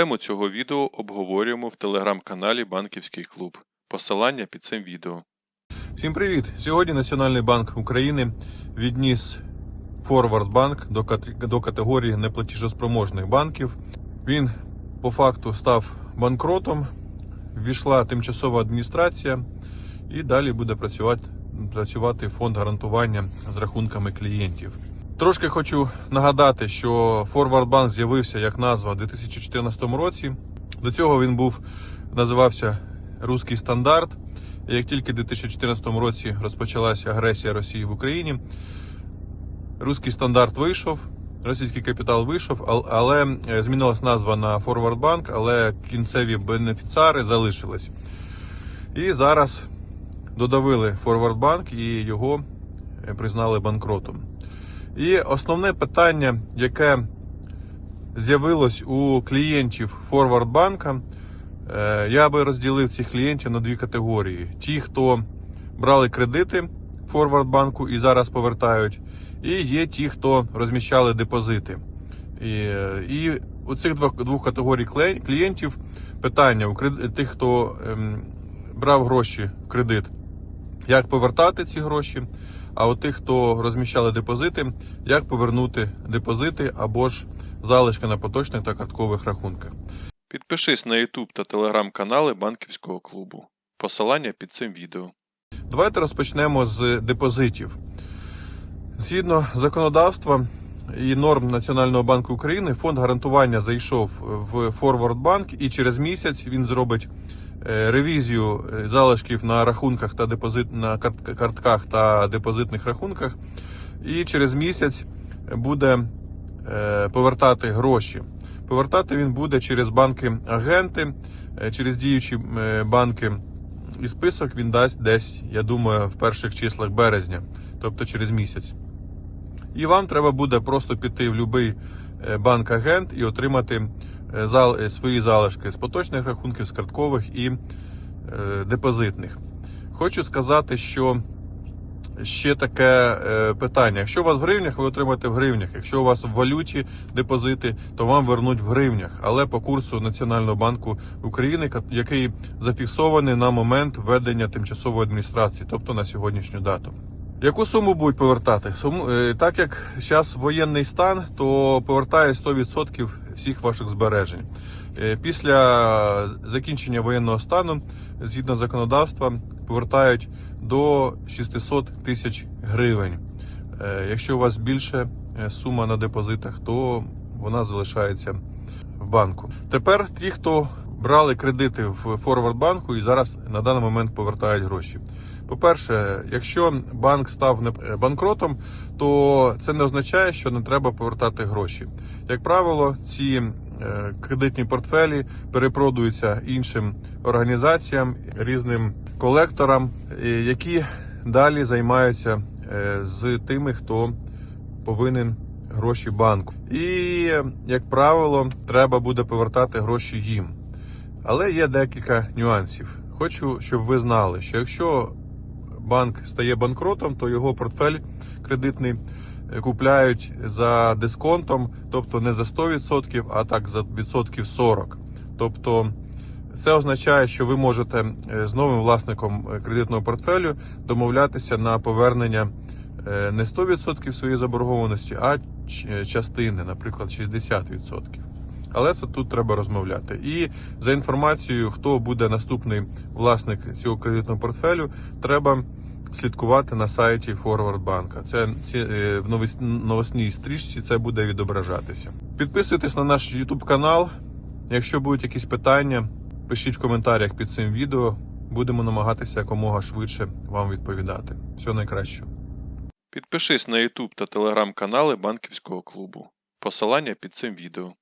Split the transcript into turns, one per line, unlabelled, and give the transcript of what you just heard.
Тему цього відео обговорюємо в телеграм-каналі Банківський клуб. Посилання під цим відео.
Всім привіт! Сьогодні Національний банк України відніс Форвард Банк до, до категорії неплатіжоспроможних банків. Він по факту став банкротом, ввійшла тимчасова адміністрація і далі буде працювати, працювати фонд гарантування з рахунками клієнтів. Трошки хочу нагадати, що Форвард Банк з'явився як назва у 2014 році. До цього він був називався Руський стандарт. І Як тільки в 2014 році розпочалася агресія Росії в Україні, руський стандарт вийшов, російський капітал вийшов, але е, змінилась назва на Forward Bank, але кінцеві бенефіціари залишились. І зараз додавили Forward Bank і його е, признали банкротом. І основне питання, яке з'явилось у клієнтів Forward банка, Е, Я би розділив цих клієнтів на дві категорії: ті, хто брали кредити в Форвард банку і зараз повертають, і є ті, хто розміщали депозити. І, і у цих двох, двох категорій клієнтів питання у тих, хто ем, брав гроші в кредит, як повертати ці гроші. А у тих, хто розміщали депозити, як повернути депозити або ж залишки на поточних та карткових рахунках.
Підпишись на YouTube та телеграм-канали Банківського клубу. Посилання під цим відео.
Давайте розпочнемо з депозитів. Згідно законодавства і норм Національного банку України, фонд гарантування зайшов в Форвард Банк і через місяць він зробить ревізію е, залишків на рахунках та депозит на картках та депозитних рахунках. І через місяць буде е, повертати гроші. Повертати він буде через банки-агенти, е, через діючі е, банки. І список він дасть десь, я думаю, в перших числах березня, тобто через місяць. І вам треба буде просто піти в будь-який банк-агент і отримати е, е, свої залишки з поточних рахунків, з карткових і е, депозитних. Хочу сказати, що ще таке е, питання. Якщо у вас в гривнях, ви отримаєте в гривнях. Якщо у вас в валюті депозити, то вам вернуть в гривнях, але по курсу Національного банку України, який зафіксований на момент введення тимчасової адміністрації, тобто на сьогоднішню дату. Яку суму будуть повертати? Е, так як зараз воєнний стан, то повертає 100% всіх ваших збережень. Е, Після закінчення воєнного стану, згідно законодавства, повертають до 600 тисяч гривень. Е, Якщо у вас більше сума на депозитах, то вона залишається в банку. Тепер ті, хто брали кредити в Форвард банку і зараз на даний момент повертають гроші. По-перше, якщо банк став е, банкротом, то це не означає, що не треба повертати гроші. Як правило, ці е, кредитні портфелі перепродуються іншим організаціям, різним колекторам, е, які далі займаються з тими, хто повинен гроші банку. І, як правило, треба буде повертати гроші їм. Але є декілька нюансів. Хочу, щоб ви знали, що якщо банк стає банкротом, то його портфель кредитний е, купляють за дисконтом, тобто не за 100%, а так за відсотків 40. Тобто це означає, що ви можете е, з новим власником е, кредитного портфелю домовлятися на повернення не 100% своєї заборгованості, а частини, наприклад, 60%. Але це тут треба розмовляти. І за інформацією, хто буде наступний власник цього кредитного портфелю, треба слідкувати на сайті Forward банка. Це е, в новосній стрічці це буде відображатися. Підписуйтесь на наш YouTube канал. Якщо будуть якісь питання, пишіть в коментарях під цим відео. Будемо намагатися якомога швидше вам відповідати. Всього найкращого.
Підпишись на YouTube та телеграм-канали Банківського клубу. Посилання під цим відео.